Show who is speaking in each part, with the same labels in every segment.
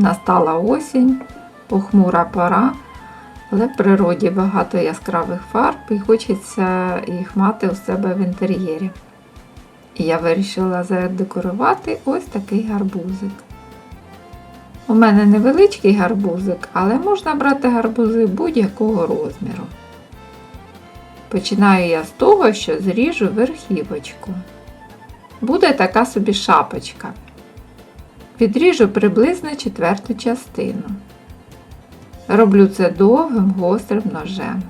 Speaker 1: Настала осінь, похмура пора, але в природі багато яскравих фарб і хочеться їх мати у себе в інтер'єрі. І я вирішила задекорувати ось такий гарбузик. У мене невеличкий гарбузик, але можна брати гарбузи будь-якого розміру. Починаю я з того, що зріжу верхівочку. Буде така собі шапочка. Відріжу приблизно четверту частину. Роблю це довгим гострим ножем.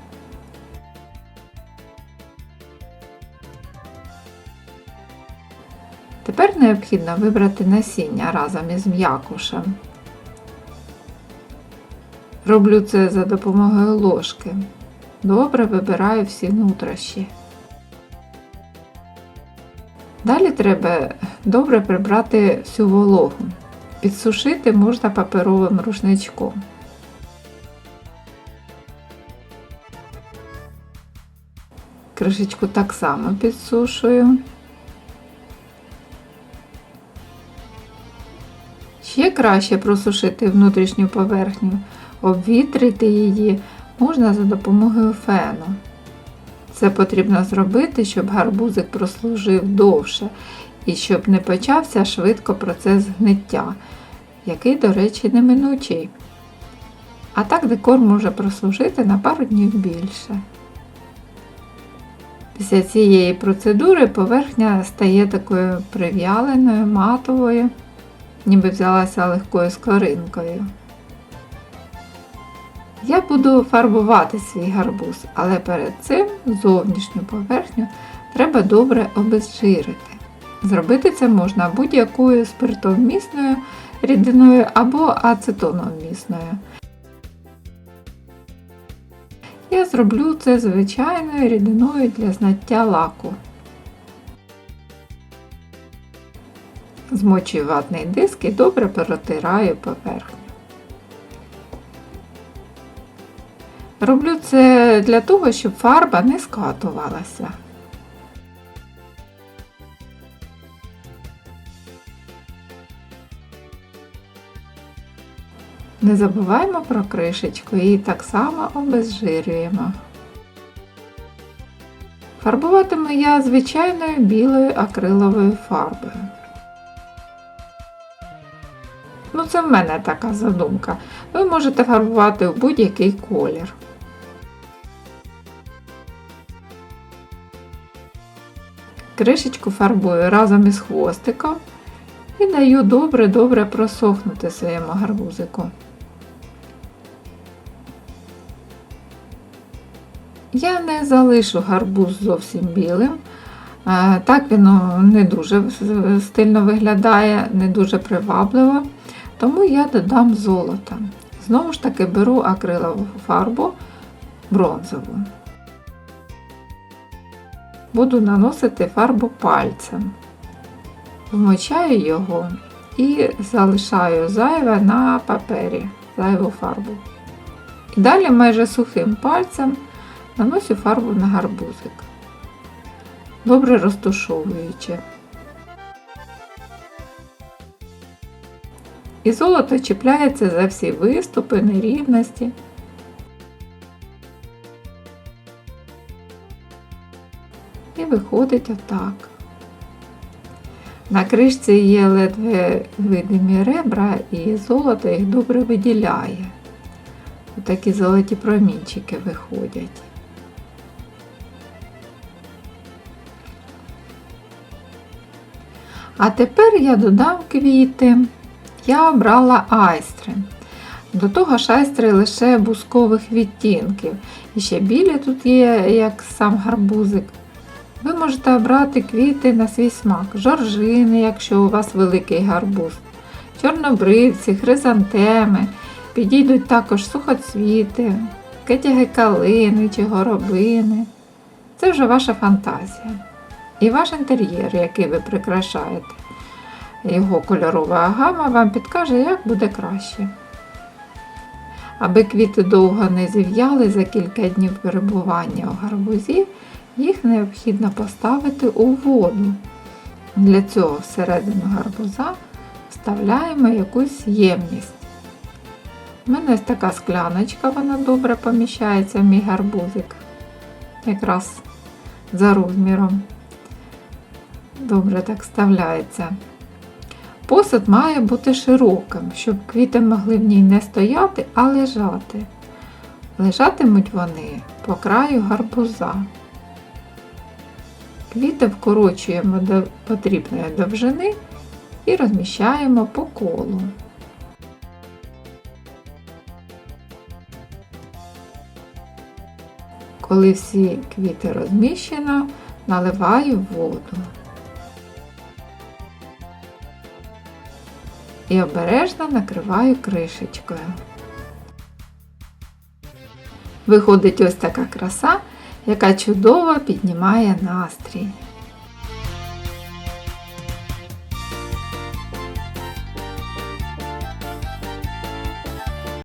Speaker 1: Тепер необхідно вибрати насіння разом із м'якушем. Роблю це за допомогою ложки. Добре вибираю всі нутрощі. Далі треба добре прибрати всю вологу. Підсушити можна паперовим рушничком. Кришечку так само підсушую. Ще краще просушити внутрішню поверхню, обвітрити її можна за допомогою фену. Це потрібно зробити, щоб гарбузик прослужив довше і щоб не почався швидко процес гниття, який, до речі, неминучий. А так декор може прослужити на пару днів більше. Після цієї процедури поверхня стає такою прив'яленою, матовою, ніби взялася легкою скоринкою. Я буду фарбувати свій гарбуз, але перед цим зовнішню поверхню треба добре обезжирити. Зробити це можна будь-якою спиртовмісною рідиною або ацетоновмісною. Я зроблю це звичайною рідиною для знаття лаку. Змочую ватний диск і добре протираю поверхню. Роблю це для того, щоб фарба не скатувалася. Не забуваємо про кришечку і так само обезжирюємо. Фарбуватиму я звичайною білою акриловою фарбою. Ну, це в мене така задумка. Ви можете фарбувати в будь-який колір. Кришечку фарбую разом із хвостиком і даю добре-добре просохнути своєму гарбузику. Я не залишу гарбуз зовсім білим. Так ну, не дуже стильно виглядає, не дуже привабливо, тому я додам золото. Знову ж таки беру акрилову фарбу бронзову. Буду наносити фарбу пальцем. Вмочаю його і залишаю зайве на папері, зайву фарбу. І далі майже сухим пальцем наношу фарбу на гарбузик, добре розтушовуючи. І золото чіпляється за всі виступи, нерівності. І виходить отак. На кришці є ледве видимі ребра і золото їх добре виділяє. Отакі золоті промінчики виходять. А тепер я додам квіти. Я обрала айстри. До того ж айстри лише бускових відтінків. І ще білі тут є, як сам гарбузик. Ви можете обрати квіти на свій смак, жоржини, якщо у вас великий гарбуз, чорнобривці, хризантеми, підійдуть також сухоцвіти, кетяги калини чи горобини. Це вже ваша фантазія. І ваш інтер'єр, який ви прикрашаєте. Його кольорова гама вам підкаже, як буде краще. Аби квіти довго не зів'яли за кілька днів перебування у гарбузі, їх необхідно поставити у воду. Для цього всередину гарбуза вставляємо якусь ємність. У мене ось така скляночка, вона добре поміщається в мій гарбузик. Якраз за розміром. Добре так вставляється. Посуд має бути широким, щоб квіти могли в ній не стояти, а лежати. Лежатимуть вони по краю гарбуза. Квіти вкорочуємо до потрібної довжини і розміщаємо по колу. Коли всі квіти розміщено, наливаю воду. І обережно накриваю кришечкою. Виходить ось така краса, яка чудово піднімає настрій.